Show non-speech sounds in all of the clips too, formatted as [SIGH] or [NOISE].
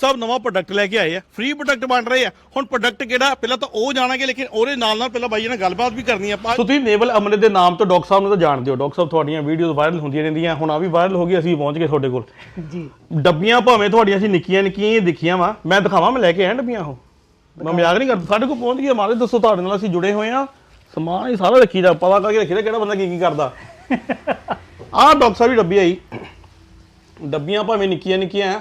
ਸਾਹਿਬ ਨਵਾਂ ਪ੍ਰੋਡਕਟ ਲੈ ਕੇ ਆਏ ਆ। ਫ੍ਰੀ ਪ੍ਰੋਡਕਟ ਬਣ ਰਹੇ ਆ। ਹੁਣ ਪ੍ਰੋਡਕਟ ਕਿਹੜਾ? ਪਹਿਲਾਂ ਤਾਂ ਉਹ ਜਾਣਾਂਗੇ ਲੇਕਿਨ ਉਹਦੇ ਨਾਲ ਨਾਲ ਪਹਿਲਾਂ ਬਾਈ ਜੀ ਨਾਲ ਗੱਲਬਾਤ ਵੀ ਕਰਨੀ ਆ। ਆਪਾਂ ਸੋ ਤੁਸੀਂ ਨੇਵਲ ਅਮਲੇ ਦੇ ਨਾਮ ਤੋਂ ਡਾਕਟਰ ਸਾਹਿਬ ਨੂੰ ਤਾਂ ਜਾਣਦੇ ਹੋ ਡਾਕਟਰ ਸਾਹਿਬ ਤੁਹਾਡੀਆਂ ਵੀਡੀਓਜ਼ ਵਾਇਰਲ ਹੁੰਦੀਆਂ ਰਹਿੰਦੀਆਂ। ਹੁਣ ਆ ਵੀ ਵਾਇਰਲ ਹੋ ਗਈ ਅਸੀਂ ਪਹੁੰਚ ਗਏ ਤੁਹਾਡੇ ਕੋਲ। ਜੀ। ਡੱਬੀਆਂ ਭਾਵੇਂ ਤੁਹਾਡੀਆਂ ਅਸੀਂ ਨਿੱਕੀਆਂ ਨਿੱਕੀਆਂ ਹੀ ਦਿਖੀਆਂ ਵਾ। ਮੈਂ ਦਿਖਾਵਾਂ ਮੈਂ ਲੈ ਕੇ ਆਇਆ ਡੱਬੀਆਂ ਉਹ। ਮੈਂ ਮਜ਼ਾਕ ਨਹੀਂ ਕਰਦਾ। ਸਾਡੇ ਕੋਲ ਪਹੁੰਚ ਗਈ ਮਾਰੇ ਦੱਸੋ ਤੁਹਾਡੇ ਨਾਲ ਅਸੀਂ ਜੁੜੇ ਹੋਏ ਆ ਸਮਾਨ ਹੀ ਸਾਰਾ ਰੱਖੀਦਾ। ਪਤਾ ਕਰਕੇ ਰੱਖੀਦਾ ਕਿਹੜਾ ਬੰਦਾ ਕੀ ਕੀ ਕਰਦਾ। [LAUGHS] ਆਹ ਡਾਕਟਰ ਸਾਹਿਬ ਦੀ ਡੱਬੀ ਆਈ। ਡੱਬੀਆਂ ਭਾਵੇਂ ਨਿੱਕੀਆਂ ਨਿੱਕੀਆਂ ਆ,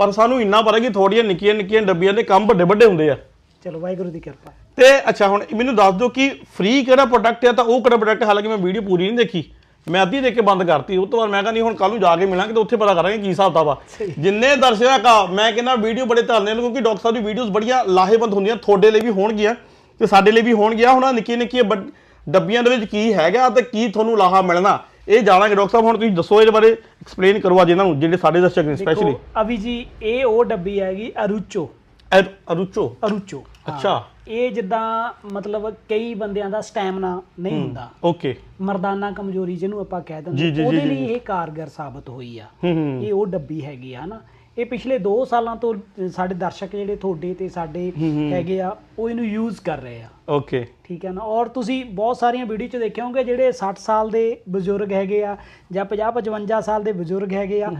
ਪਰ ਸਾਨੂੰ ਇੰਨਾ ਪਤਾ ਕਿ ਥੋੜੀਆਂ ਨਿੱਕੀਆਂ ਨਿੱਕੀਆਂ ਡੱਬੀਆਂ ਦੇ ਕੰਮ ਵੱਡੇ ਵੱਡੇ ਹੁੰਦੇ ਆ। ਚਲੋ ਵਾਹਿਗੁਰੂ ਦੀ ਕਿਰਪਾ। ਤੇ ਅੱਛਾ ਹੁਣ ਮੈਨੂੰ ਦੱਸ ਦਿਓ ਕਿ ਫ੍ਰੀ ਕਿਹੜਾ ਪ੍ਰੋਡਕਟ ਹੈ ਤਾਂ ਉਹ ਕਿਹੜਾ ਪ੍ਰੋਡਕਟ ਹਾਲਾਂਕਿ ਮੈਂ ਵੀਡੀਓ ਪੂਰੀ ਨਹੀਂ ਦੇਖੀ। ਮੈਂ ਅੱਧੀ ਦੇਖ ਕੇ ਬੰਦ ਕਰਤੀ। ਉਸ ਤੋਂ ਬਾਅਦ ਮੈਂ ਕਹਿੰਦੀ ਹੁਣ ਕੱਲ ਨੂੰ ਜਾ ਕੇ ਮਿਲਾਂਗੇ ਤੇ ਉੱਥੇ ਪਤਾ ਕਰਾਂਗੇ ਕੀ ਹਿਸਾਬ ਵਾ ਜਿੰਨੇ ਦਰਸ਼ਕ ਆ ਮੈਂ ਕਹਿੰਦਾ ਵੀਡੀਓ ਬੜੇ ਧਿਆਨ ਨਾਲ ਕਿਉਂਕਿ ਡਾਕਟਰ ਸਾਹਿਬ ਦੀ ਵੀਡੀਓਜ਼ ਬੜੀਆਂ ਲਾਹੇਵੰਦ ਹੁੰਦੀਆਂ ਤੁਹਾਡੇ ਲਈ ਵੀ ਹੋਣਗੀਆਂ ਤੇ ਸਾਡੇ ਲਈ ਵੀ ਹੋਣਗੀਆਂ। ਹੁਣ ਨਿੱਕੀਆਂ ਵੱਡ- ਡੱਬੀਆਂ ਦੇ ਵਿੱਚ ਕੀ ਹੈਗਾ ਤੇ ਕੀ ਤੁਹਾਨੂੰ ਲਾਹਾ ਮਿਲਣਾ? ਇਹ ਜਾਣਾਂਗੇ ਡਾਕਟਰ ਸਾਹਿਬ ਹੁਣ ਤੁਸੀਂ ਦੱਸੋ ਇਹਦੇ ਬਾਰੇ ਐਕਸਪਲੇਨ ਕਰੋ ਅੱਜ ਇਹਨਾਂ ਨੂੰ ਜਿਹੜੇ ਸਾਡੇ ਦਰਸ਼ਕ ਨੇ ਸਪੈਸ਼ਲੀ ਦੇਖੋ ਅਭੀ ਜੀ ਇਹ ਉਹ ਡੱਬੀ ਹੈਗੀ ਅਰੂਚੋ। ਅਰੁਚੋ? ਅਰੂਚੋ। ਅੱਛਾ। ਇਹ ਜਿੱਦਾਂ ਮਤਲਬ ਕਈ ਬੰਦਿਆਂ ਦਾ ਸਟੈਮਨਾ ਨਹੀਂ ਹੁੰਦਾ। ਓਕੇ ਮਰਦਾਨਾ ਕਮਜ਼ੋਰੀ ਜਿਹਨੂੰ ਆਪਾਂ ਕਹਿ ਦਿੰਦੇ ਉਹਦੇ ਲਈ। ਇਹ ਕਾਰਗਰ ਸਾਬਤ ਹੋਈ ਆ। ਇਹ ਉਹ ਡੱਬੀ ਹੈਗੀ ਆ ਨਾ ਇਹ ਪਿਛਲੇ 2 ਸਾਲਾਂ ਤੋਂ ਸਾਡੇ ਦਰਸ਼ਕ ਜਿਹੜੇ ਤੁਹਾਡੇ ਤੇ ਸਾਡੇ ਹੈਗੇ ਆ ਉਹ ਇਹਨੂੰ ਯੂਜ਼ ਕਰ ਰਹੇ ਆ। ਓਕੇ ਠੀਕ ਹੈ ਨਾ? ਔਰ ਤੁਸੀਂ ਬਹੁਤ ਸਾਰੀਆਂ ਵੀਡੀਓ 'ਚ ਦੇਖੇ ਹੋਵੋਗੇ ਜਿਹੜੇ 60 ਸਾਲ ਦੇ ਬਜ਼ੁਰਗ ਹੈਗੇ ਆ ਜਾਂ 50 55 ਸਾਲ ਦੇ ਬਜ਼ੁਰਗ ਹੈਗੇ ਆ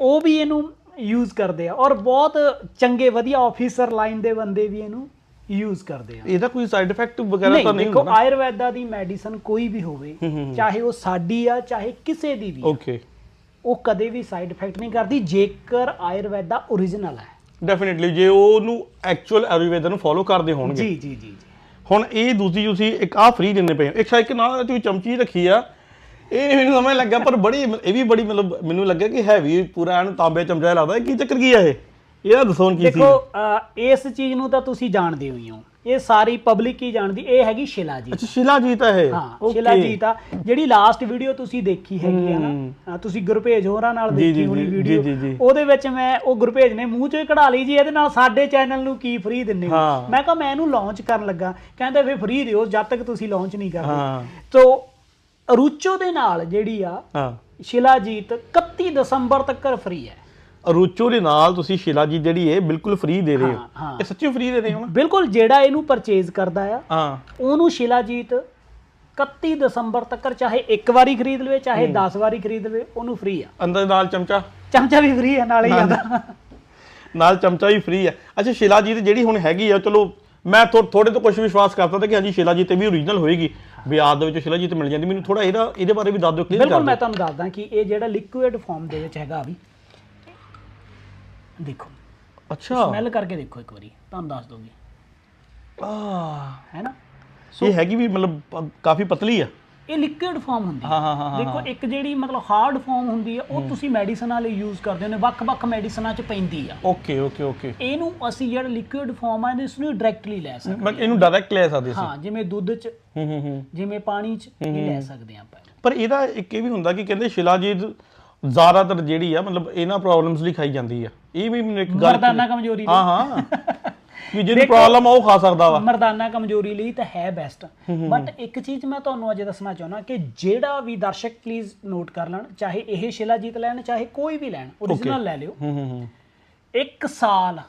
ਉਹ ਵੀ ਇਹਨੂੰ ਯੂਜ਼ ਕਰਦੇ ਆ। ਔਰ ਬਹੁਤ ਚੰਗੇ ਵਧੀਆ ਆਫੀਸਰ ਲਾਈਨ ਦੇ ਬੰਦੇ ਵੀ ਇਹਨੂੰ ਯੂਜ਼ ਕਰਦੇ ਆ। ਇਹਦਾ ਕੋਈ ਸਾਈਡ ਇਫੈਕਟ ਵਗੈਰਾ ਨਹੀਂ ਤਾਂ ਨਹੀਂ ਦੇਖੋ ਹੁੰਦਾ ਨਾ? ਆਯੁਰਵੈਦਾ ਦੀ ਮੈਡੀਸਨ ਕੋਈ ਵੀ ਹੋਵੇ ਚਾਹੇ ਉਹ ਸਾਡੀ ਆ ਚਾਹੇ ਕਿਸੇ ਦੀ ਵੀ ਓਕੇ ਉਹ ਕਦੇ ਵੀ ਸਾਈਡ ਇਫੈਕਟ ਨਹੀਂ ਕਰਦੀ ਜੇਕਰ ਆਯੁਰਵੈਦਾ ਓਰੀਜਨਲ ਹੈ। ਡੈਫੀਨਿਟਲੀ ਜੇ ਉਹਨੂੰ ਐਕਚੁਅਲ ਆਯੁਰਵੇਦ ਨੂੰ ਫੋਲੋ ਕਰਦੇ ਹੋਣਗੇ। ਜੀ ਜੀ ਜੀ ਹੁਣ ਇਹ ਦੂਜੀ ਤੁਸੀਂ ਇੱਕ ਆ ਫ੍ਰੀ ਦਿੰਦੇ ਪਏ ਹੋ। ਇੱਕ ਸ਼ਾਇਦ ਨਾਲ ਤੁਸੀਂ ਚਮਚੀ ਰੱਖੀ ਆ। ਇਹ ਨਹੀਂ ਮੈਨੂੰ ਸਮਝ ਲੱਗਾ ਪਰ ਬੜੀ ਇਹ ਵੀ ਬੜੀ ਮਤਲਬ ਮੈਨੂੰ ਲੱਗਾ ਕਿ ਹੈਵੀ ਪੂਰਾ ਐਨ ਤਾਂਬੇ ਚਮਚਾ ਲੱਗਦਾ। ਕੀ ਚੱਕਰ ਕੀ ਆ ਇਹ? ਇਹਦਾ ਦੱਸੋ ਕੀ ਸੀ? ਦੇਖੋ ਇਸ ਚੀਜ਼ ਨੂੰ ਤਾਂ ਤੁਸੀਂ ਜਾਣਦੇ ਹੋਈ ਹੋ। ਇਹ ਸਾਰੀ ਪਬਲਿਕ ਹੀ ਜਾਣਦੀ ਇਹ ਹੈਗੀ ਸ਼ਿਲਾ ਜੀ ਅੱਛਾ ਸ਼ਿਲਾਜੀਤ ਹੈ ਇਹ? ਹਾਂ Okay. ਸ਼ਿਲਾ ਜੀ ਤਾਂ ਜਿਹੜੀ ਲਾਸਟ ਵੀਡੀਓ ਤੁਸੀਂ ਦੇਖੀ ਹੈਗੀ ਆ ਨਾ ਤੁਸੀਂ ਗੁਰਭੇਜ ਹੋਰਾਂ ਨਾਲ ਦੇਖੀ ਹੋਣੀ ਵੀਡੀਓ। ਉਹਦੇ ਵਿੱਚ ਮੈਂ ਉਹ ਗੁਰਭੇਜ ਨੇ ਮੂੰਹ ਚੋਂ ਕਢਾ ਲਈ ਜੀ ਇਹਦੇ ਨਾਲ ਸਾਡੇ ਚੈਨਲ ਨੂੰ ਕੀ ਫ੍ਰੀ ਦਿੰਨੇ ਹੋ। ਮੈਂ ਕਿਹਾ ਮੈਂ ਇਹਨੂੰ ਲਾਂਚ ਕਰਨ ਲੱਗਾ। ਕਹਿੰਦੇ ਫੇ ਫ੍ਰੀ ਦਿਓ ਜਦ ਤੱਕ ਤੁਸੀਂ ਲਾਂਚ ਨਹੀਂ ਕਰਦੇ। ਹਾਂ। ਤੋ ਰੂਚੋ ਦੇ ਨਾਲ ਜਿਹੜੀ ਆ ਹਾਂ। ਸ਼ਿਲਾਜੀਤ 31 ਦਸੰਬਰ ਤੱਕ ਫ੍ਰੀ ਹੈ। ਰੂਚੋ ਦੇ ਨਾਲ ਤੁਸੀਂ ਸ਼ਿਲਾਜੀਤ ਜਿਹੜੀ ਹੈ ਬਿਲਕੁਲ ਫ੍ਰੀ ਦੇ ਰਹੇ ਹਾਂ, ਹੋ ਹਾਂ। ਇਹ ਸੱਚੀ ਫ੍ਰੀ ਦੇ ਰਹੇ ਹੋ ਨਾ? ਬਿਲਕੁਲ ਜਿਹੜਾ ਇਹਨੂੰ ਪਰਚੇਜ਼ ਕਰਦਾ ਆ ਹਾਂ। ਉਹਨੂੰ ਸ਼ਿਲਾਜੀਤ 31 ਦਸੰਬਰ ਤੱਕ ਚਾਹੇ ਇੱਕ ਵਾਰੀ ਖਰੀਦ ਲਵੇ ਚਾਹੇ 10 ਵਾਰੀ ਖਰੀਦ ਲਵੇ ਉਹਨੂੰ ਫ੍ਰੀ ਆ। ਅੰਦਰ ਨਾਲ ਚਮਚਾ? ਚਮਚਾ ਵੀ ਫ੍ਰੀ ਹੈ ਨਾਲੇ ਹੀ ਆਦਾ ਨਾਲ ਚਮਚਾ ਵੀ ਫ੍ਰੀ ਹੈ ਅੱਛਾ ਸ਼ਿਲਾਜੀਤ ਜਿਹੜੀ ਹੁਣ ਹੈਗੀ ਆ ਚਲੋ ਮੈਂ ਥੋ- ਥੋੜੇ ਤੋਂ ਕੁਝ ਵਿਸ਼ਵਾਸ ਕਰਦਾ ਤਾਂ ਕਿ ਹਾਂਜੀ ਸ਼ਿਲਾਜੀਤ ਵੀ ਓਰੀਜਨਲ ਹੋਏਗੀ। ਬਿਆਦ ਦੇ ਵਿੱਚ ਸ਼ਿਲਾਜੀਤ ਮਿਲ ਜਾਂਦੀ। ਮੈਨੂੰ ਥੋੜਾ ਇਹਦਾ ਇਹਦੇ ਬਾਰੇ ਵੀ ਦੱਸ ਦਿਓ ਕਲੀਅਰ ਬਿਲਕੁਲ ਮੈਂ ਤੁਹਾਨੂੰ ਦੱਸਦਾ ਕਿ ਇਹ ਜਿਹੜਾ ਲਿਕੁਇਡ ਫਾਰਮ ਦੇ ਵਿੱਚ ਹੈਗਾ ਵੀ ਦੇਖੋ। ਅੱਛਾ। ਸਮੈਲ ਕਰਕੇ ਦੇਖੋ ਇੱਕ ਵਾਰੀ ਤੁਹਾਨੂੰ ਦੱਸ ਦੋਗੇ ਆ ਹੈ ਨਾ? ਇਹ ਹੈਗੀ ਵੀ ਮਤਲਬ ਪ- ਕਾਫੀ ਪਤਲੀ ਆ। ਇਹ ਲਿਕੁਇਡ ਫਾਰਮ ਹੁੰਦੀ ਹਾਂ ਹਾਂ ਹਾਂ ਹੈ ਦੇਖੋ ਇੱਕ ਜਿਹੜੀ ਮਤਲਬ ਹਾਰਡ ਫਾਰਮ ਹੁੰਦੀ ਹੈ ਉਹ ਤੁਸੀਂ ਮੈਡੀਸਨਾਂ ਲਈ ਯੂਜ਼ ਕਰਦੇ ਹੋ ਨੇ ਵੱਖ-ਵੱਖ ਮੈਡੀਸਨਾਂ 'ਚ ਪੈਂਦੀ ਆ। ਓਕੇ ਓਕੇ ਓਕੇ ਇਹਨੂੰ ਅਸੀਂ ਜਿਹੜਾ ਲਿਕੁਇਡ ਫਾਰਮ ਆ ਇਸ ਨੂੰ ਡਾਇਰੈਕਟਲੀ ਲੈ ਸਕਦੇ ਮੈਂ ਇਹਨੂੰ ਡਾਇਰੈਕਟ ਲੈ ਸਕਦੇ ਸੀ ਹਾਂ ਜਿਵੇਂ ਦੁੱਧ 'ਚ ਹੂੰ ਹੂੰ ਹੂੰ। ਜਿਵੇਂ ਪਾਣੀ 'ਚ ਇਹ ਲੈ ਸਕਦੇ ਆਪਾਂ। ਪਰ ਇਹਦਾ ਇੱਕ ਇਹ ਵੀ ਹੁੰਦਾ ਕਿ ਕਹਿੰਦੇ ਸ਼ਿਲਾਜੀਤ ਜ਼ਿਆਦਾਤਰ ਜਿਹੜੀ ਆ ਮਤਲਬ ਇਹਨਾਂ ਪ੍ਰੋਬਲਮਸ ਲਈ ਖਾਈ ਜਾਂਦੀ ਆ। ਇਹ ਵੀ ਮੈਨੂੰ ਇੱਕ ਗੱਲ ਮਰਦਾਨਾ ਕਮਜ਼ੋਰੀ ਹਾਂ ਹਾਂ। [LAUGHS] ਵੀ ਜਿਹਨੂੰ ਪ੍ਰੋਬਲਮ ਆ ਉਹ ਖਾ ਸਕਦਾ ਵਾ। ਮਰਦਾਨਾ ਕਮਜ਼ੋਰੀ ਲਈ ਤਾਂ ਹੈ ਬੈਸਟ ਬਟ ਇੱਕ ਚੀਜ਼ ਮੈਂ ਤੁਹਾਨੂੰ ਅੱਜ ਦੱਸਣਾ ਚਾਹੁੰਦਾ ਕਿ ਜਿਹੜਾ ਵੀ ਦਰਸ਼ਕ ਪਲੀਜ਼ ਨੋਟ ਕਰ ਲੈਣ ਚਾਹੇ ਇਹ ਸ਼ਿਲਾਜੀਤ ਲੈਣ ਚਾਹੇ ਕੋਈ ਵੀ ਲੈਣ ਓਰੀਜਨਲ ਲੈ ਲਿਓ। ਇੱਕ ਸਾਲ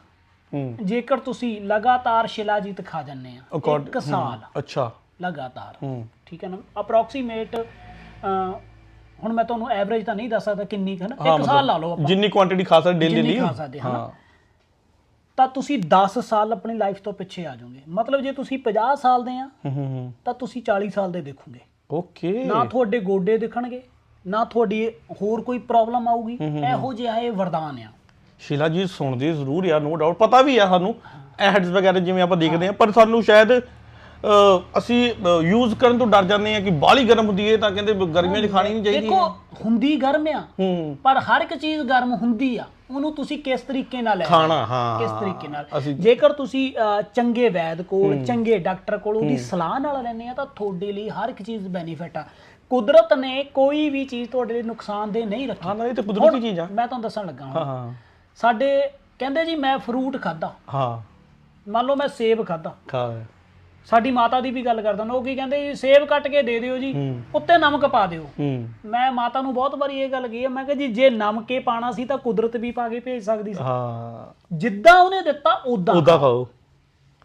ਜੇਕਰ ਤੁਸੀਂ ਲਗਾਤਾਰ ਸ਼ਿਲਾਜੀਤ ਖਾ ਜਾਂਦੇ ਆ ਇੱਕ ਸਾਲ ਅੱਛਾ। ਲਗਾਤਾਰ। ਠੀਕ ਹੈ ਨਾ? ਅਪਰੋਕਸੀਮੇਟ ਹੁਣ ਮੈਂ ਤੁਹਾਨੂੰ ਐਵਰੇਜ ਤਾਂ ਨਹੀਂ ਦੱਸ ਸਕਦਾ ਕਿੰਨੀ ਹੈ ਨਾ। ਇੱਕ ਸਾਲ ਲਾ ਲਓ ਆਪਾਂ। ਜਿੰਨੀ ਕੁਆਂਟੀਟੀ ਖਾ ਸਕਦੇ ਡੇਲੀ ਲਈ। ਖਾ ਸਕਦੇ ਹਾਂ ਤਾਂ ਤੁਸੀਂ 10 ਸਾਲ ਆਪਣੀ ਲਾਈਫ ਤੋਂ ਪਿੱਛੇ ਆ ਜਾਓਗੇ। ਮਤਲਬ ਜੇ ਤੁਸੀਂ 50 ਸਾਲ ਦੇ ਆ ਤਾਂ ਤੁਸੀਂ 40 ਸਾਲ ਦੇ ਦੇਖੋਗੇ। ਓਕੇ। ਨਾ ਤੁਹਾਡੇ ਗੋਡੇ ਦਿਖਣਗੇ ਨਾ ਤੁਹਾਡੀ ਹੋਰ ਕੋਈ ਪ੍ਰੋਬਲਮ ਆਊਗੀ। ਇਹੋ ਜਿਹਾ ਇਹ ਵਰਦਾਨ ਆ। ਸ਼ਿਲਾ ਜੀ ਸੁਣਦੇ ਜ਼ਰੂਰ ਯਾਰ ਨੋ ਡਾਊਟ ਪਤਾ ਵੀ ਆ ਸਾਨੂੰ ਐਡਸ ਵਗੈਰਾ ਜਿਵੇਂ ਆਪਾਂ ਦੇਖਦੇ ਆ ਪਰ ਸਾਨੂੰ ਸ਼ਾਇਦ ਅਸੀਂ ਯੂਜ਼ ਕਰਨ ਤੋਂ ਡਰ ਜਾਂਦੇ ਆ ਕਿ ਬਾਲੀ ਗਰਮ ਹੁੰਦੀ ਹੈ ਤਾਂ ਕਹਿੰਦੇ ਗਰਮੀਆਂ 'ਚ ਖਾਣੀ ਨਹੀਂ ਚਾਹੀਦੀ। ਦੇਖੋ ਹੁੰਦੀ ਗਰਮ ਆ ਪਰ ਹਰ ਇੱਕ ਚੀਜ਼ ਗਰਮ ਹੁੰਦੀ ਆ ਉਹਨੂੰ ਤੁਸੀਂ ਕਿਸ ਤਰੀਕੇ ਨਾਲ ਲੈ। ਖਾਣਾ ਹਾਂ। ਕਿਸ ਤਰੀਕੇ ਨਾਲ? ਜੇਕਰ ਤੁਸੀਂ ਚੰਗੇ ਵੈਦ ਕੋਲ ਚੰਗੇ ਡਾਕਟਰ ਕੋਲ ਉਹਦੀ ਸਲਾਹ ਨਾਲ ਲੈਂਦੇ ਆ ਤਾਂ ਤੁਹਾਡੇ ਲਈ ਹਰ ਇੱਕ ਚੀਜ਼ ਬੈਨੀਫਿਟ ਆ। ਕੁਦਰਤ ਨੇ ਕੋਈ ਵੀ ਚੀਜ਼ ਤੁਹਾਡੇ ਲਈ ਨੁਕਸਾਨਦੇਹ ਨਹੀਂ ਰੱਖੀ। ਹਾਂ ਨਾ ਇਹ ਤਾਂ ਕੁਦਰਤੀ ਚੀਜ਼ ਆ। ਮੈਂ ਤੁਹਾਨੂੰ ਦੱਸਣ ਲੱਗਾ ਹਾਂ ਸਾਡੇ ਕਹਿੰਦੇ ਜੀ ਮੈਂ ਫਰੂਟ ਖਾਦਾ ਹਾਂ। ਮੰਨ ਲਓ ਮੈਂ ਸੇਬ ਖਾਦਾ ਖਾ ਸਾਡੀ ਮਾਤਾ ਦੀ ਵੀ ਗੱਲ ਕਰਦਾ ਨਾ ਉਹ ਕੀ ਕਹਿੰਦੇ ਜੀ ਸੇਬ ਕੱਟ ਕੇ ਦੇ ਦਿਓ ਜੀ ਉੱਤੇ ਨਮਕ ਪਾ ਦਿਓ। ਮੈਂ ਮਾਤਾ ਨੂੰ ਬਹੁਤ ਵਾਰੀ ਇਹ ਗੱਲ ਕਹੀ ਹੈ ਮੈਂ ਕਿਹਾ ਜੀ ਜੇ ਨਮਕੇ ਪਾਣਾ ਸੀ ਤਾਂ ਕੁਦਰਤ ਵੀ ਪਾ ਕੇ ਭੇਜ ਸਕਦੀ ਸੀ। ਹਾਂ। ਜਿੱਦਾਂ ਉਹਨੇ ਦਿੱਤਾ ਉਦਾਂ ਉਦਾਂ ਖਾਓ।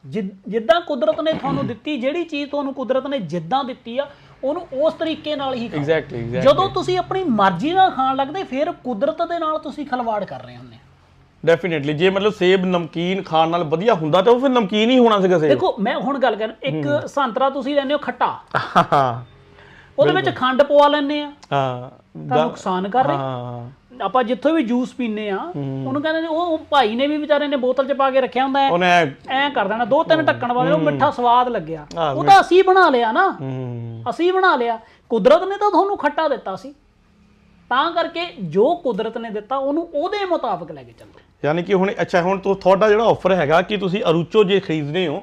ਜਿੱਦਾਂ ਕੁਦਰਤ ਨੇ ਤੁਹਾਨੂੰ ਦਿੱਤੀ ਜਿਹੜੀ ਚੀਜ਼ ਤੁਹਾਨੂੰ ਕੁਦਰਤ ਨੇ ਜਿੱਦਾਂ ਦਿੱਤੀ ਆ ਉਹਨੂੰ ਉਸ ਤਰੀਕੇ ਨਾਲ ਹੀ ਖਾਓ। ਐਗਜ਼ੈਕਟਲੀ ਜਦੋਂ ਤੁਸੀਂ ਆਪਣੀ ਮਰਜ਼ੀ ਨਾਲ ਖਾਣ ਲੱਗਦੇ ਫਿਰ ਕੁਦਰਤ ਦੇ ਨਾਲ ਤੁਸੀਂ ਖਲਵਾੜ ਕਰ ਰਹੇ ਹੁੰਦੇ। ਡੈਫੀਨਿਟਲੀ ਜੇ ਮਤਲਬ ਸੇਬ ਨਮਕੀਨ ਖਾਣ ਨਾਲ ਵਧੀਆ ਹੁੰਦਾ ਤਾਂ ਉਹ ਫਿਰ ਨਮਕੀਨ ਹੀ ਹੋਣਾ ਸੀਗਾ ਸੇਬ। ਦੇਖੋ ਮੈਂ ਹੁਣ ਗੱਲ ਕਰ ਇੱਕ ਸੰਤਰਾ ਤੁਸੀਂ ਲੈਂਦੇ ਹੋ ਖੱਟਾ। ਉਹਦੇ ਵਿੱਚ ਖੰਡ ਪਵਾ ਲੈਂਦੇ ਆ। ਹਾਂ। ਤਾਂ ਨੁਕਸਾਨ ਕਰ ਰਹੇ। ਹਾਂ। ਆਪਾਂ ਜਿੱਥੋਂ ਵੀ ਜੂਸ ਪੀਨੇ ਆ ਉਹਨੂੰ ਕਹਿੰਦੇ ਨੇ ਉਹ ਭਾਈ ਨੇ ਵੀ ਵਿਚਾਰੇ ਨੇ ਬੋਤਲ 'ਚ ਪਾ ਕੇ ਰੱਖਿਆ ਹੁੰਦਾ ਉਹਨੇ ਐਂ ਕਰ ਦੇਣਾ ਦੋ ਤਿੰਨ ਢੱਕਣ ਵਾਲੇ ਉਹ ਮਿੱਠਾ ਸਵਾਦ ਲੱਗਿਆ। ਉਹ ਤਾਂ ਅਸੀਂ ਬਣਾ ਲਿਆ ਨਾ। ਅਸੀਂ ਬਣਾ ਲਿਆ। ਕੁਦਰਤ ਨੇ ਤਾਂ ਤੁਹਾਨੂੰ ਖੱਟਾ ਦਿੱਤਾ ਸੀ। ਤਾਂ ਕਰਕੇ ਜੋ ਕੁਦਰਤ ਨੇ ਦਿੱਤਾ ਉਹਨੂੰ ਉਹਦੇ ਮੁਤਾਬਕ ਲੈ ਕੇ ਚੱਲੋ। ਯਾਨੀ ਕਿ ਹੁਣ ਅੱਛਾ ਹੁਣ ਤੋਂ ਤੁਹਾਡਾ ਜਿਹੜਾ ਆਫਰ ਹੈਗਾ ਕਿ ਤੁਸੀਂ ਅਰੂਚੋ ਜੇ ਖਰੀਦਦੇ ਹੋ।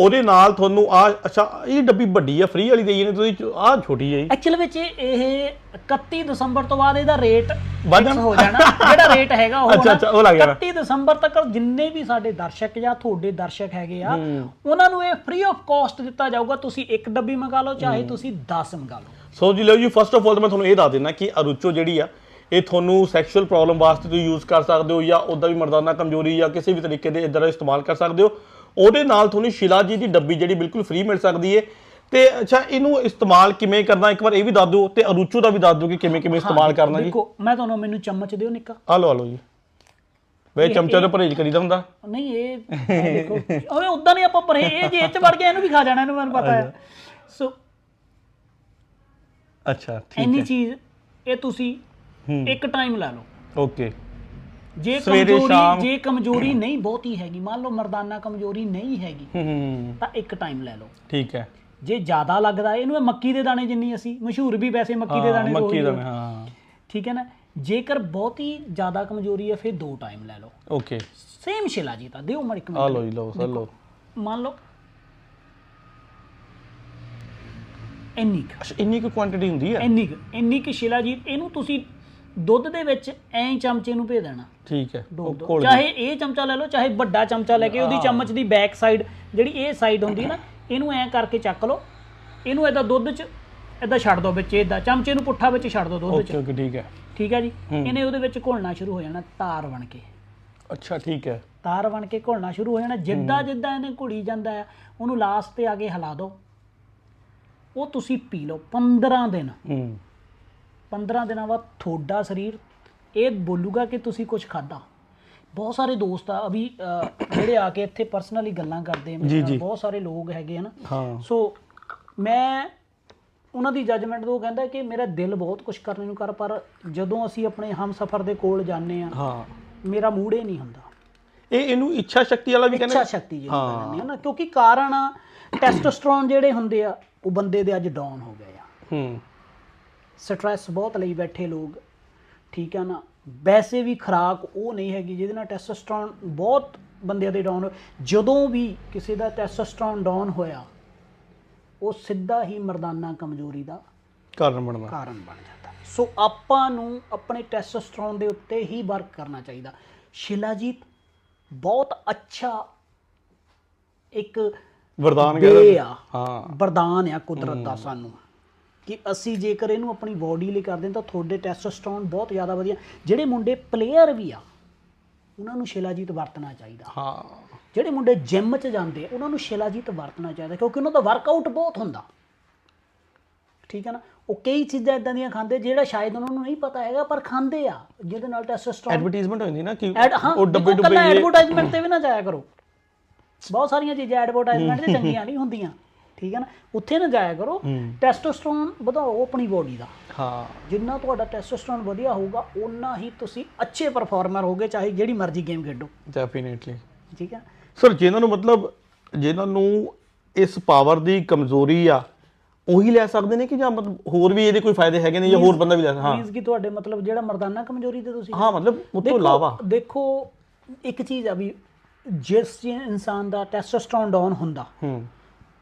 ਉਹਦੇ ਨਾਲ ਤੁਹਾਨੂੰ ਆ ਅੱਛਾ ਇਹ ਡੱਬੀ ਵੱਡੀ ਆ ਫ੍ਰੀ ਵਾਲੀ ਦੇਈ ਨੇ ਤੁਸੀਂ ਆ ਛੋਟੀ ਹੈ ਐਕਚੁਅਲ ਵਿੱਚ ਇਹ 31 ਦਸੰਬਰ ਤੋਂ ਬਾਅਦ ਇਹਦਾ ਰੇਟ ਵੱਧ fix ਹੋ ਜਾਣਾ। ਜਿਹੜਾ ਰੇਟ ਹੈਗਾ ਉਹ ਅੱਛਾ, ਅੱਛਾ, ਉਹ ਲੱਗ ਜਾਣਾ। 31 ਦਸੰਬਰ ਤੱਕ ਜਿੰਨੇ ਵੀ ਸਾਡੇ ਦਰਸ਼ਕ ਜਾਂ ਤੁਹਾਡੇ ਦਰਸ਼ਕ ਹੈਗੇ ਆ ਉਹਨਾਂ ਨੂੰ ਇਹ ਫ੍ਰੀ ਆਫ ਕਾਸਟ ਦਿੱਤਾ ਜਾਊਗਾ। ਤੁਸੀਂ ਇੱਕ ਡੱਬੀ ਮੰਗਾ ਲਓ ਚਾਹੇ ਤੁਸੀਂ 10 ਮੰਗਾ ਲਓ। ਸੋ ਜੀ ਲਓ ਜੀ ਫਸਟ ਆਫ ਆਲ ਤਾਂ ਮੈਂ ਤੁਹਾਨੂੰ ਇਹ ਦੱਸ ਦਿੰਦਾ ਕਿ ਅਰੂਚੋ ਜਿਹੜੀ ਆ ਇਹ ਤੁਹਾਨੂੰ ਸੈਕਸ਼ੂਅਲ ਪ੍ਰੋਬਲਮ ਵਾਸਤੇ ਤੁਸੀਂ ਯੂਜ਼ ਕਰ ਸਕਦੇ ਹੋ ਜਾਂ ਉਦਾਂ ਵੀ ਮਰਦਾਨਾ ਕਮਜ਼ੋਰੀ ਜਾਂ ਕਿਸੇ ਵੀ ਤਰੀਕੇ ਦੇ ਇਦਾਂ ਦਾ ਇਸਤੇਮਾਲ ਕਰ ਸਕਦੇ ਹੋ। ਉਹਦੇ ਨਾਲ ਤੁਹਾਨੂੰ ਸ਼ਿਲਾ ਜੀ ਦੀ ਡੱਬੀ ਜਿਹੜੀ ਬਿਲਕੁਲ ਫ੍ਰੀ ਮਿਲ ਸਕਦੀ ਹੈ ਤੇ ਅੱਛਾ ਇਹਨੂੰ ਇਸਤੇਮਾਲ ਕਿਵੇਂ ਕਰਨਾ? ਇੱਕ ਵਾਰ ਇਹ ਵੀ ਦੱਸ ਦਿਓ ਤੇ ਅਰੂਚੋ ਦਾ ਵੀ ਦੱਸ ਦਿਓ ਕਿ ਕਿਵੇਂ ਕਿਵੇਂ ਇਸਤੇਮਾਲ ਕਰਨਾ ਜੀ। ਦੇਖੋ ਮੈਂ ਤੁਹਾਨੂੰ ਮੈਨੂੰ ਚਮਚ ਦਿਓ ਨਿੱਕਾ। ਆ ਲਓ ਆ ਲਓ ਜੀ। ਵੇ ਚਮਚਾ ਤੋਂ ਪਰਹੇਜ ਕਰੀਦਾ ਹੁੰਦਾ। ਨਹੀਂ ਇਹ ਦੇਖੋ ਓਏ ਉਦਾਂ ਨਹੀਂ ਆਪਾਂ ਪਰੇ ਇਹ ਜੇ ਇਹ ਚ ਵੜ ਗਿਆ ਇਹਨੂੰ ਵੀ ਖਾ ਜਾਣਾ ਇਹਨੂੰ ਮੈਨੂੰ ਪਤਾ ਹੈ। ਸੋ ਅੱਛਾ ਠੀਕ ਇੰਨੀ ਹੈ। ਚੀਜ਼ ਇਹ ਤੁਸੀਂ ਇੱਕ ਟਾਈਮ ਲੈ ਲਓ। ਓਕੇ। ਜੇ ਸਵੇਰੇ, ਕਮਜ਼ੋਰੀ। ਜੇ ਕਮਜ਼ੋਰੀ ਨਹੀਂ ਬਹੁਤੀ ਹੈਗੀ ਮੰਨ ਲਓ ਮਰਦਾਨਾ ਕਮਜ਼ੋਰੀ ਨਹੀਂ ਹੈਗੀ ਹੂੰ ਤਾਂ ਇੱਕ ਟਾਈਮ ਲੈ ਲਓ। ਠੀਕ ਹੈ। ਜੇ ਜ਼ਿਆਦਾ ਲੱਗਦਾ ਇਹਨੂੰ ਇਹ ਮੱਕੀ ਦੇ ਦਾਣੇ ਜਿੰਨੀ ਅਸੀਂ ਮਸ਼ਹੂਰ ਵੀ ਵੈਸੇ ਮੱਕੀ ਦੇ ਹਾਂ, ਦਾਣੇ ਮੱਕੀ ਦਾ ਹਾਂ ਠੀਕ ਹੈ ਨਾ? ਜੇਕਰ ਬਹੁਤੀ ਜ਼ਿਆਦਾ ਕਮਜ਼ੋਰੀ ਹੈ ਫਿਰ ਦੋ ਟਾਈਮ ਲੈ ਲਓ। ਓਕੇ। ਸੇਮ ਸ਼ਿਲਾ ਜੀ ਤਾਂ ਦਿਓ ਮੜ ਇੱਕ ਆ ਮਿੰਟ ਲਓ ਜੀ ਲਓ ਸਰ ਲਓ। ਮੰਨ ਲਓ। ਇੰਨੀ ਕੁ। ਅੱਛਾ ਇੰਨੀ ਕੁ ਕੁਆਂਟੀਟੀ ਹੁੰਦੀ ਹੈ? ਇੰਨੀ ਕੁ ਇੰਨੀ ਕੁ ਸ਼ਿਲਾ ਜੀ ਇਹਨੂੰ ਤੁਸੀਂ ਦੁੱਧ ਦੇ ਵਿੱਚ ਐਂ ਚਮਚੇ ਨੂੰ ਭੇ ਦੇਣਾ। ਠੀਕ ਹੈ ਉਹ ਚਾਹੇ ਇਹ ਚਮਚਾ ਲੈ ਲਓ ਚਾਹੇ ਵੱਡਾ ਚਮਚਾ ਲੈ ਕੇ ਉਹਦੀ ਚਮਚ ਦੀ ਬੈਕ ਸਾਈਡ ਜਿਹੜੀ ਇਹ ਸਾਈਡ ਹੁੰਦੀ ਹੈ ਨਾ ਇਹਨੂੰ ਐਂ ਕਰਕੇ ਚੱਕ ਲਓ। ਇਹਨੂੰ ਏਦਾਂ ਦੁੱਧ 'ਚ ਏਦਾਂ ਛੱਡ ਦਿਓ ਵਿੱਚ ਏਦਾਂ ਚਮਚੇ ਨੂੰ ਪੁੱਠਾ ਵਿੱਚ ਛੱਡ ਦਿਓ ਦੁੱਧ 'ਚ। ਓਕੇ ਓਕੇ ਠੀਕ ਹੈ। ਠੀਕ ਹੈ ਜੀ? ਇਹਨੇ ਉਹਦੇ ਵਿੱਚ ਘੁਲਣਾ ਸ਼ੁਰੂ ਹੋ ਜਾਣਾ ਤਾਰ ਬਣ ਕੇ। ਅੱਛਾ ਠੀਕ ਹੈ। ਤਾਰ ਬਣ ਕੇ ਘੁਲਣਾ ਸ਼ੁਰੂ ਹੋ ਜਾਣਾ ਜਿੱਦਾਂ ਜਿੱਦਾਂ ਇਹਨੇ ਘੁਲੀ ਜਾਂਦਾ ਹੈ ਉਹਨੂੰ ਲਾਸਟ ਤੇ ਆ ਕੇ ਹਿਲਾ ਦਿਓ ਉਹ ਤੁਸੀਂ ਪੀ ਲਓ 15 ਦਿਨ। ਹੂੰ। 15 ਦਿਨਾਂ ਬਾਅਦ ਤੁਹਾਡਾ ਸਰੀਰ ਇਹ ਬੋਲੂਗਾ ਕਿ ਤੁਸੀਂ ਕੁਝ ਖਾਦਾ ਬਹੁਤ ਸਾਰੇ ਦੋਸਤ ਆ ਅਭੀ ਜਿਹੜੇ ਆ ਕੇ ਇੱਥੇ ਪਰਸਨਲੀ ਗੱਲਾਂ ਕਰਦੇ ਆ ਮੇਰੇ ਨਾਲ। ਬਹੁਤ ਸਾਰੇ ਲੋਕ ਹੈਗੇ ਹਨ ਸੋ ਮੈਂ ਉਹਨਾਂ ਦੀ ਜੱਜਮੈਂਟ ਤੋਂ ਕਹਿੰਦਾ ਕਿ ਮੇਰਾ ਦਿਲ ਬਹੁਤ ਕੁਝ ਕਰਨ ਨੂੰ ਕਰ ਪਰ ਜਦੋਂ ਅਸੀਂ ਆਪਣੇ ਹਮਸਫਰ ਦੇ ਕੋਲ ਜਾਂਦੇ ਆ ਹਾਂ। ਮੇਰਾ ਮੂਡ ਹੀ ਨਹੀਂ ਹੁੰਦਾ। ਇਹ ਇਹਨੂੰ ਇੱਛਾ ਸ਼ਕਤੀ ਵਾਲਾ ਵੀ ਕਹਿੰਦੇ ਇੱਛਾ ਸ਼ਕਤੀ ਜਿਹੜੀ ਕਹਿੰਦੇ ਆ ਨਾ ਕਿਉਂਕਿ ਕਾਰਨ ਟੈਸਟੋਸਟਰੋਨ ਜਿਹੜੇ ਹੁੰਦੇ ਆ ਉਹ ਬੰਦੇ ਦੇ ਅੱਜ ਡਾਊਨ ਹੋ ਗਏ ਆ। ਹੂੰ। ਸਟ੍ਰੈਸ ਬਹੁਤ ਲਈ ਬੈਠੇ ਲੋਕ ਠੀਕ ਆ ਨਾ? ਵੈਸੇ ਵੀ ਖੁਰਾਕ ਉਹ ਨਹੀਂ ਹੈਗੀ ਜਿਹਦੇ ਨਾਲ ਟੈਸਟੋਸਟਰੋਨ ਬਹੁਤ ਬੰਦਿਆਂ ਦੇ ਡਾਊਨ ਜਦੋਂ ਵੀ ਕਿਸੇ ਦਾ ਟੈਸਟੋਸਟਰੋਨ ਡਾਊਨ ਹੋਇਆ ਉਹ ਸਿੱਧਾ ਹੀ ਮਰਦਾਨਾ ਕਮਜ਼ੋਰੀ ਦਾ ਕਾਰਨ ਬਣਦਾ। ਕਾਰਨ ਬਣ ਜਾਂਦਾ। ਸੋ ਆਪਾਂ ਨੂੰ ਆਪਣੇ ਟੈਸਟੋਸਟਰੋਨ ਦੇ ਉੱਤੇ ਹੀ ਵਰਕ ਕਰਨਾ ਚਾਹੀਦਾ। ਸ਼ਿਲਾਜੀਤ ਬਹੁਤ ਅੱਛਾ ਇੱਕ ਵਰਦਾਨ ਕਹਿੰਦੇ ਆ। ਹਾਂ। ਵਰਦਾਨ ਆ ਕੁਦਰਤ ਦਾ ਸਾਨੂੰ। ਕਿ ਅਸੀਂ ਜੇਕਰ ਇਹਨੂੰ ਆਪਣੀ ਬਾਡੀ ਲਈ ਕਰਦੇ ਹਾਂ ਤਾਂ ਤੁਹਾਡੇ ਟੈਸਟੋਸਟਰੋਨ ਬਹੁਤ ਜ਼ਿਆਦਾ ਵਧੀਆ। ਜਿਹੜੇ ਮੁੰਡੇ ਪਲੇਅਰ ਵੀ ਆ ਉਹਨਾਂ ਨੂੰ ਸ਼ਿਲਾਜੀਤ ਵਰਤਣਾ ਚਾਹੀਦਾ। ਹਾਂ। ਜਿਹੜੇ ਮੁੰਡੇ ਜਿਮ 'ਚ ਜਾਂਦੇ ਆ ਉਹਨਾਂ ਨੂੰ ਸ਼ਿਲਾਜੀਤ ਵਰਤਣਾ ਚਾਹੀਦਾ ਕਿਉਂਕਿ ਉਹਨਾਂ ਦਾ ਵਰਕਆਊਟ ਬਹੁਤ ਹੁੰਦਾ। ਠੀਕ ਹੈ ਨਾ? ਉਹ ਕਈ ਚੀਜ਼ਾਂ ਇਦਾਂ ਦੀਆਂ ਖਾਂਦੇ ਜਿਹੜਾ ਸ਼ਾਇਦ ਉਹਨਾਂ ਨੂੰ ਨਹੀਂ ਪਤਾ ਹੈਗਾ ਪਰ ਖਾਂਦੇ ਆ ਜਿਹਦੇ ਨਾਲ ਟੈਸਟੋਸਟਰੋਨ ਐਡਵਰਟਾਈਜ਼ਮੈਂਟ ਹੁੰਦੀ ਨਾ ਕਿ ਉਹ ਡੱਬੇ ਡੁੱਬੇ ਐਡਵਰਟਾਈਜ਼ਮੈਂਟ ਤੇ ਵੀ ਨਾ ਜਾਇਆ ਕਰੋ। ਬਹੁਤ ਸਾਰੀਆਂ ਚੀਜ਼ਾਂ ਐਡਵਰਟਾਈਜ਼ਮੈਂਟ ਤੇ ਚੰਗੀਆਂ ਨਹੀਂ ਹੁੰਦੀਆਂ। ਠੀਕ ਹੈ ਨਾ? ਉੱਥੇ ਨਾ ਜਾਇਆ ਕਰੋ। ਟੈਸਟੋਸਟਰੋਨ ਵਧਾਓ ਆਪਣੀ ਬੋਡੀ ਦਾ। ਹਾਂ। ਜਿੰਨਾ ਤੁਹਾਡਾ ਟੈਸਟੋਸਟਰੋਨ ਵਧੀਆ ਹੋਊਗਾ ਓਨਾ ਹੀ ਤੁਸੀਂ ਅੱਛੇ ਪਰਫਾਰਮਰ ਹੋਗੇ ਚਾਹੇ ਜਿਹੜੀ ਮਰਜ਼ੀ ਗੇਮ ਖੇਡੋ। ਡੈਫੀਨਿਟਲੀ ਠੀਕ ਹੈ? ਸਰ ਜਿਨ੍ਹਾਂ ਨੂੰ ਮਤਲਬ ਜਿਨ੍ਹਾਂ ਨੂੰ ਇਸ ਪਾਵਰ ਦੀ ਕਮਜ਼ੋਰੀ ਆ ਉਹੀ ਲੈ ਸਕਦੇ ਨੇ ਕਿ ਜਾਂ ਮਤਲਬ ਹੋਰ ਵੀ ਇਹਦੇ ਕੋਈ ਫਾਇਦੇ ਹੈਗੇ ਨੇ ਜਾਂ ਹੋਰ ਬੰਦਾ ਵੀ ਲੈ ਹਾਂ। ਮੀਨਸ ਕਿ ਤੁਹਾਡੇ ਮਤਲਬ ਜਿਹੜਾ ਮਰਦਾਨਾ ਕਮਜ਼ੋਰੀ ਤੇ ਤੁਸੀਂ ਹਾਂ ਮਤਲਬ ਉਹ ਤੋਂ ਇਲਾਵਾ। ਦੇਖੋ ਇੱਕ ਚੀਜ਼ ਆ ਵੀ ਜਿਸ ਇਨਸਾਨ ਦਾ ਟੈਸਟੋਸਟਰੋਨ ਡਾਊਨ ਹੁੰਦਾ ਹੂੰ।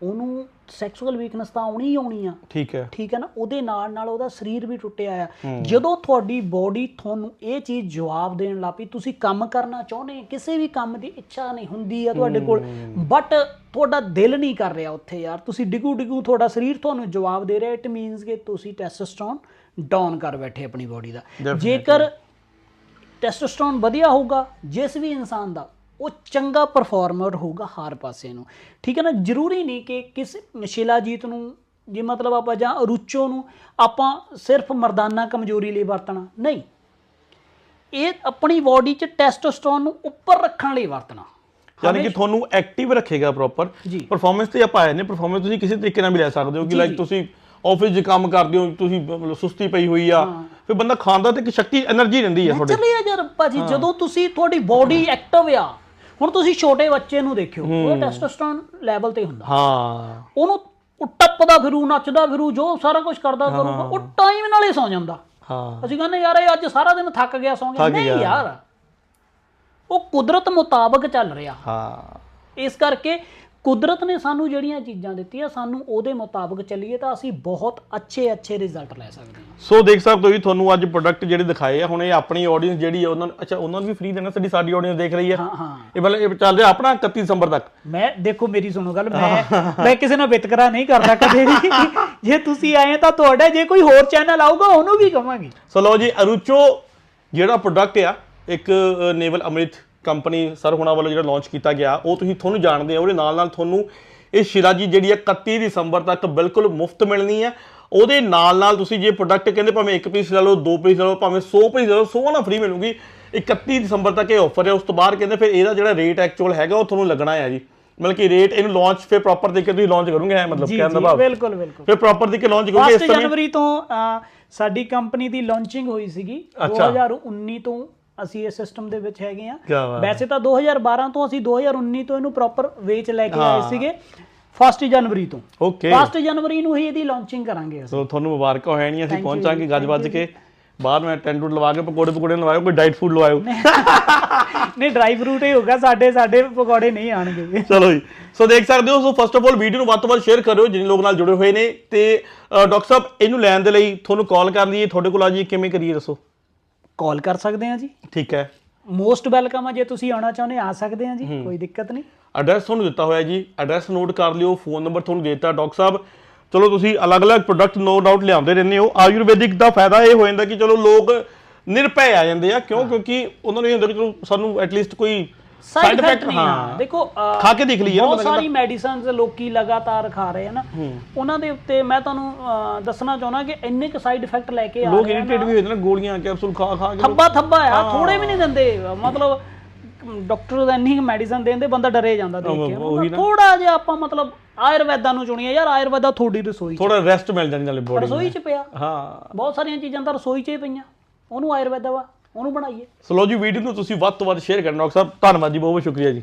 ਉਹਨੂੰ ਸੈਕਸੁਅਲ ਵੀਕਨੈਸ ਤਾਂ ਆਉਣੀ ਹੀ ਆਉਣੀ ਆ। ਠੀਕ ਹੈ। ਠੀਕ ਹੈ ਨਾ? ਉਹਦੇ ਨਾਲ ਨਾਲ ਉਹਦਾ ਸਰੀਰ ਵੀ ਟੁੱਟਿਆ ਆ। ਜਦੋਂ ਤੁਹਾਡੀ ਬਾਡੀ ਤੁਹਾਨੂੰ ਇਹ ਚੀਜ਼ ਜਵਾਬ ਦੇਣ ਲੱਪੀ ਤੁਸੀਂ ਕੰਮ ਕਰਨਾ ਚਾਹੁੰਦੇ ਕਿਸੇ ਵੀ ਕੰਮ ਦੀ ਇੱਛਾ ਨਹੀਂ ਹੁੰਦੀ ਆ ਤੁਹਾਡੇ ਕੋਲ। ਬਟ ਤੁਹਾਡਾ ਦਿਲ ਨਹੀਂ ਕਰ ਰਿਹਾ ਉੱਥੇ ਯਾਰ। ਤੁਸੀਂ ਡਿਗੂ ਡਿਗੂ ਤੁਹਾਡਾ ਸਰੀਰ ਤੁਹਾਨੂੰ ਜਵਾਬ ਦੇ ਰਿਹਾ ਇਟ ਮੀਨਸ ਕਿ ਤੁਸੀਂ ਟੈਸਟੋਸਟਰੋਨ ਡਾਊਨ ਕਰ ਬੈਠੇ ਆਪਣੀ ਬਾਡੀ ਦਾ। ਜੇਕਰ ਟੈਸਟੋਸਟਰੋਨ ਵਧੀਆ ਹੋਊਗਾ ਜਿਸ ਵੀ ਇਨਸਾਨ ਦਾ ਉਹ ਚੰਗਾ ਪਰਫਾਰਮਰ ਹੋਊਗਾ ਹਰ ਪਾਸੇ ਨੂੰ। ਠੀਕ ਹੈ ਨਾ? ਜ਼ਰੂਰੀ ਨਹੀਂ ਕਿ ਕਿਸ ਸ਼ਿਲਾਜੀਤ ਨੂੰ ਜੇ ਮਤਲਬ ਆਪਾਂ ਜਾਂ ਰੁਚੋ ਨੂੰ ਆਪਾਂ ਸਿਰਫ ਮਰਦਾਨਾ ਕਮਜ਼ੋਰੀ ਲਈ ਵਰਤਣਾ ਨਹੀਂ। ਇਹ ਆਪਣੀ ਬਾਡੀ 'ਚ ਟੈਸਟੋਸਟਰੋਨ ਨੂੰ ਉੱਪਰ ਰੱਖਣ ਲਈ ਵਰਤਣਾ। ਯਾਨੀ ਕਿ ਤੁਹਾਨੂੰ ਐਕਟਿਵ ਰੱਖੇਗਾ ਪ੍ਰੋਪਰ ਪਰਫਾਰਮੈਂਸ ਤੇ ਆਪਾਂ ਆਏ ਨੇ ਪਰਫਾਰਮੈਂਸ ਤੁਸੀਂ ਕਿਸੇ ਤਰੀਕੇ ਨਾਲ ਵੀ ਲੈ ਸਕਦੇ ਹੋ ਕਿ ਲਾਈਕ ਤੁਸੀਂ ਆਫਿਸ 'ਚ ਕੰਮ ਕਰਦੇ ਹੋ ਤੁਸੀਂ ਸੁਸਤੀ ਪਈ ਹੋਈ ਆ ਫਿਰ ਬੰਦਾ ਖਾਂਦਾ ਤੇ ਕਿ ਸ਼ਕਤੀ એનર્ਜੀ ਰਹਿੰਦੀ ਆ ਤੁਹਾਡੇ। ਚਲੇ ਯਾਰ ਭਾਜੀ ਜਦੋਂ ਤੁਸੀਂ ਤੁਹਾਡੀ ਬਾਡੀ ਐਕਟਿਵ ਆ ਹੁਣ ਤੁਸੀਂ ਛੋਟੇ ਬੱਚੇ ਨੂੰ ਦੇਖਿਓ ਉਹ ਟੈਸਟੋਸਟਰਨ ਲੈਵਲ ਤੇ ਹੁੰਦਾ। ਹਾਂ। ਉਹਨੂੰ ਉਹ ਟੱਪਦਾ ਫਿਰੂ ਨੱਚਦਾ ਫਿਰੂ ਜੋ ਸਾਰਾ ਕੁਝ ਕਰਦਾ ਕਰੂਗਾ ਉਹ ਟਾਈਮ ਨਾਲ ਹੀ ਸੌ ਜਾਂਦਾ। ਹਾਂ। ਅਸੀਂ ਕਹਿੰਦੇ ਯਾਰ ਇਹ ਅੱਜ ਸਾਰਾ ਦਿਨ ਥੱਕ ਗਿਆ ਸੌਂ ਗਿਆ ਨਹੀਂ ਯਾਰ। ਉਹ ਕੁਦਰਤ ਮੁਤਾਬਕ ਚੱਲ ਰਿਹਾ। ਹਾਂ। ਇਸ ਕਰਕੇ ਕੁਦਰਤ ਨੇ ਸਾਨੂੰ ਜਿਹੜੀਆਂ ਚੀਜ਼ਾਂ ਦਿੱਤੀਆਂ ਸਾਨੂੰ ਉਹਦੇ ਮੁਤਾਬਕ ਚੱਲੀਏ ਤਾਂ ਅਸੀਂ ਬਹੁਤ ਅੱਛੇ ਅੱਛੇ ਰਿਜ਼ਲਟ ਲੈ ਸਕਦੇ ਹਾਂ। ਸੋ ਦੇਖ ਸਕਦੇ ਹੋ ਜੀ ਤੁਹਾਨੂੰ ਅੱਜ ਪ੍ਰੋਡਕਟ ਜਿਹੜੇ ਦਿਖਾਏ ਆ ਹੁਣ ਇਹ ਆਪਣੀ ਆਡੀਅנס ਜਿਹੜੀ ਆ ਉਹਨਾਂ ਅੱਛਾ ਉਹਨਾਂ ਨੂੰ ਵੀ ਫ੍ਰੀ ਦੇਣਾ ਸਾਡੀ ਸਾਡੀ ਆਡੀਅנס ਦੇਖ ਰਹੀ ਆ। ਹਾਂ ਹਾਂ। ਇਹ ਮਤਲਬ ਇਹ ਚੱਲ ਰਿਹਾ ਆਪਣਾ 31 ਦਸੰਬਰ ਤੱਕ। ਮੈਂ ਦੇਖੋ ਮੇਰੀ ਸੁਣੋ ਗੱਲ ਮੈਂ ਮੈਂ ਕਿਸੇ ਨਾਲ ਵਿਤਕਰਾ ਨਹੀਂ ਕਰਦਾ ਕਦੇ ਵੀ। ਜੇ ਤੁਸੀਂ ਆਏ ਤਾਂ ਤੁਹਾਡਾ ਜੇ ਕੋਈ ਹੋਰ ਚੈਨਲ ਆਊਗਾ ਉਹਨੂੰ ਵੀ ਕਵਾਂਗੇ। ਸੋ ਲਓ ਜੀ ਅਰੂਚੋ ਜਿਹੜਾ ਪ੍ਰੋਡਕਟ ਆ ਇੱਕ ਨੇਵਲ ਅਮ੍ਰਿਤ ਕੰਪਨੀ ਸਰ ਹੁਣਾਂ ਵੱਲੋਂ ਜਿਹੜਾ ਲਾਂਚ ਕੀਤਾ ਗਿਆ ਉਹ ਤੁਸੀਂ ਤੁਹਾਨੂੰ ਜਾਣਦੇ ਆ ਉਹਦੇ ਨਾਲ ਨਾਲ ਤੁਹਾਨੂੰ ਇਹ ਸ਼ਿਰਾਜੀ ਜਿਹੜੀ ਆ 31 ਦਸੰਬਰ ਤੱਕ ਬਿਲਕੁਲ ਮੁਫਤ ਮਿਲਣੀ ਆ। ਉਹਦੇ ਨਾਲ ਨਾਲ ਤੁਸੀਂ ਜੇ ਪ੍ਰੋਡਕਟ ਕਹਿੰਦੇ ਭਾਵੇਂ ਇੱਕ ਪੀਸ ਲੈ ਲਓ ਦੋ ਪੀਸ ਲੈ ਲਓ ਭਾਵੇਂ 100 ਪੀਸ ਲੈ ਲਓ 100 ਨਾਲ ਫ੍ਰੀ ਮਿਲੂਗੀ। 31 ਦਸੰਬਰ ਤੱਕ ਇਹ ਆਫਰ ਹੈ ਉਸ ਤੋਂ ਬਾਅਦ ਕਹਿੰਦੇ ਫਿਰ ਇਹਦਾ ਜਿਹੜਾ ਰੇਟ ਐਕਚੁਅਲ ਹੈਗਾ ਉਹ ਤੁਹਾਨੂੰ ਲੱਗਣਾ ਹੈ ਜੀ। ਮਤਲਬ ਕਿ ਰੇਟ ਇਹਨੂੰ ਲਾਂਚ ਫਿਰ ਪ੍ਰੋਪਰ ਦੇ ਕੇ ਤੁਸੀਂ ਲਾਂਚ ਕਰੋਗੇ ਹੈ ਮਤਲਬ ਕਹਿਣ ਦਾ ਜੀ ਭਾਵ। ਬਿਲਕੁਲ ਬਿਲਕੁਲ। ਫਿਰ ਪ੍ਰੋਪਰ ਦੇ ਕੇ ਲਾਂਚ ਕਰੋਗੇ ਇਸ 1 ਸਮੇਂ। ਜਨਵਰੀ ਤੋਂ ਸਾਡੀ ਕੰਪਨੀ ਦੀ ਲਾਂਚਿੰਗ ਹੋਈ ਸੀਗੀ। ਅੱਛਾ। 2019 ਤੋਂ ਅਸੀਂ ਇਸ ਸਿਸਟਮ ਦੇ ਵਿੱਚ ਹੈਗੇ ਆ ਵੈਸੇ ਤਾਂ 2012 ਤੋਂ ਅਸੀਂ 2019 ਤੋਂ ਇਹਨੂੰ ਪ੍ਰੋਪਰ ਵੇਚ ਲੈ ਕੇ ਆਏ ਸੀਗੇ 1 ਜਨਵਰੀ ਤੋਂ। ਓਕੇ 1 ਜਨਵਰੀ ਨੂੰ ਹੀ ਇਹਦੀ ਲਾਂਚਿੰਗ ਕਰਾਂਗੇ ਅਸੀਂ। ਸੋ ਤੁਹਾਨੂੰ ਮੁਬਾਰਕਾਂ ਹੋਣੀਆਂ ਅਸੀਂ ਪਹੁੰਚਾਂਗੇ ਗੱਜ ਵੱਜ ਕੇ। ਬਾਅਦ ਮੈਂ ਟੈਂਟ ਟੂਟ ਲਵਾ ਕੇ ਪਕੌੜੇ ਪਕੌੜੇ ਲਵਾਇਓ ਕੋਈ ਡਾਈਟ ਫੂਡ ਲਵਾਇਓ। [LAUGHS] ਨਹੀਂ ਡਰਾਈ ਫਰੂਟ ਹੀ ਹੋਗਾ ਸਾਡੇ ਸਾਡੇ ਪਕੌੜੇ ਨਹੀਂ ਆਣਗੇ। ਚਲੋ ਜੀ। ਸੋ ਦੇਖ ਸਕਦੇ ਹੋ so first of all video ਨੂੰ ਵੱਧ ਤੋਂ ਵੱਧ ਸ਼ੇਅਰ ਕਰਿਓ ਜਿਨ ਲੋਕ ਨਾਲ ਜੁੜੇ ਹੋਏ ਨੇ। ਤੇ ਡਾਕਟਰ ਸਾਹਿਬ ਇਹਨੂੰ ਲੈਣ ਦੇ ਲਈ ਤੁਹਾਨੂੰ ਕਾਲ ਕਰ ਲਈਏ ਤੁਹਾਡੇ ਕੋਲ ਆ ਜੀ ਕਿਵੇਂ ਕਰੀਏ ਦੱਸੋ? ਕਾਲ ਕਰ ਸਕਦੇ ਆ ਜੀ? ਠੀਕ ਹੈ। ਮੋਸਟ ਵੈਲਕਮ ਆ ਜੇ ਤੁਸੀਂ ਆਉਣਾ ਚਾਹੁੰਦੇ ਆ ਸਕਦੇ ਆ ਜੀ ਕੋਈ ਦਿੱਕਤ ਨਹੀਂ। ਐਡਰੈਸ ਤੁਹਾਨੂੰ ਦਿੱਤਾ ਹੋਇਆ ਜੀ। ਐਡਰੈਸ ਨੋਟ ਕਰ ਲਿਓ ਫੋਨ ਨੰਬਰ ਤੁਹਾਨੂੰ ਦੇ ਦਿੱਤਾ ਡਾਕਟਰ ਸਾਹਿਬ। ਚਲੋ ਤੁਸੀਂ ਅਲੱਗ-ਅਲੱਗ ਪ੍ਰੋਡਕਟ ਨੋ ਡਾਊਟ ਲਿਆਉਂਦੇ ਰਹਿੰਦੇ ਹੋ। ਆਯੁਰਵੈਦਿਕ ਦਾ ਫਾਇਦਾ ਇਹ ਹੋ ਜਾਂਦਾ ਕਿ ਚਲੋ ਲੋਕ ਨਿਰਭੈ ਆ ਜਾਂਦੇ ਆ। ਕਿਉਂ? ਕਿਉਂਕਿ ਉਹਨਾਂ ਨੂੰ ਇਹ ਹੁੰਦਾ ਕਿ ਚਲੋ ਸਾਨੂੰ ਐਟਲੀਸਟ ਕੋਈ ਸਾਈਡ ਇਫੈਕਟ ਨਹੀਂ ਹਾਂ। ਦੇਖੋ ਖਾ ਕੇ ਦੇਖ ਲਈਏ ਬਹੁਤ ਸਾਰੀ ਮੈਡੀਸਿਨਸ ਲੋਕੀ ਲਗਾਤਾਰ ਖਾ ਰਹੇ ਹਨ ਉਹਨਾਂ ਦੇ ਉੱਤੇ ਮੈਂ ਤੁਹਾਨੂੰ ਦੱਸਣਾ ਚਾਹੁੰਦਾ ਕਿ ਇੰਨੇ ਕੁ ਸਾਈਡ ਇਫੈਕਟ ਲੈ ਕੇ ਆ ਲੋਕ ਰਹੇ ਆ ਇਰੀਟੇਟ ਵੀ ਹੋ ਜਾਂਦੇ ਨੇ ਗੋਲੀਆਂ ਕੈਪਸੂਲ ਖਾ ਖਾ ਕੇ ਥੱਬਾ ਥੱਬਾ ਆ ਥੋੜੇ ਵੀ ਨਹੀਂ ਦਿੰਦੇ। ਮਤਲਬ ਡਾਕਟਰ ਦਾ ਇੰਨੀ ਮੈਡੀਸਨ ਦੇਂਦੇ ਬੰਦਾ ਡਰੇ ਜਾਂਦਾ ਦੇਖ ਕੇ। ਥੋੜਾ ਜਿਹਾ ਆਪਾਂ ਮਤਲਬ ਆਯੁਰਵੈਦਾ ਨੂੰ ਚੁਣੀਏ ਯਾਰ ਆਯੁਰਵੈਦਾ ਥੋੜੀ ਰਸੋਈ ਥੋੜਾ ਰੈਸਟ ਮਿਲ ਜਾਂਦੀ ਨਾਲੇ ਬੋਡੀ ਰਸੋਈ ਚ ਪਿਆ। ਹਾਂ। ਬਹੁਤ ਸਾਰੀਆਂ ਚੀਜ਼ਾਂ ਤਾਂ ਰਸੋਈ ਚ ਹੀ ਪਈਆਂ। ਉਹਨੂੰ ਆਯੁਰਵੈਦਾ ਵਾ ਉਹਨੂੰ ਬਣਾਈਏ। ਸੋ ਲਓ ਜੀ ਵੀਡੀਓ ਨੂੰ ਤੁਸੀਂ ਵੱਧ ਤੋਂ ਵੱਧ ਸ਼ੇਅਰ ਕਰਨਾ ਡਾਕਟਰ ਸਾਹਿਬ। ਧੰਨਵਾਦ ਜੀ ਬਹੁਤ ਬਹੁਤ ਸ਼ੁਕਰੀਆ ਜੀ।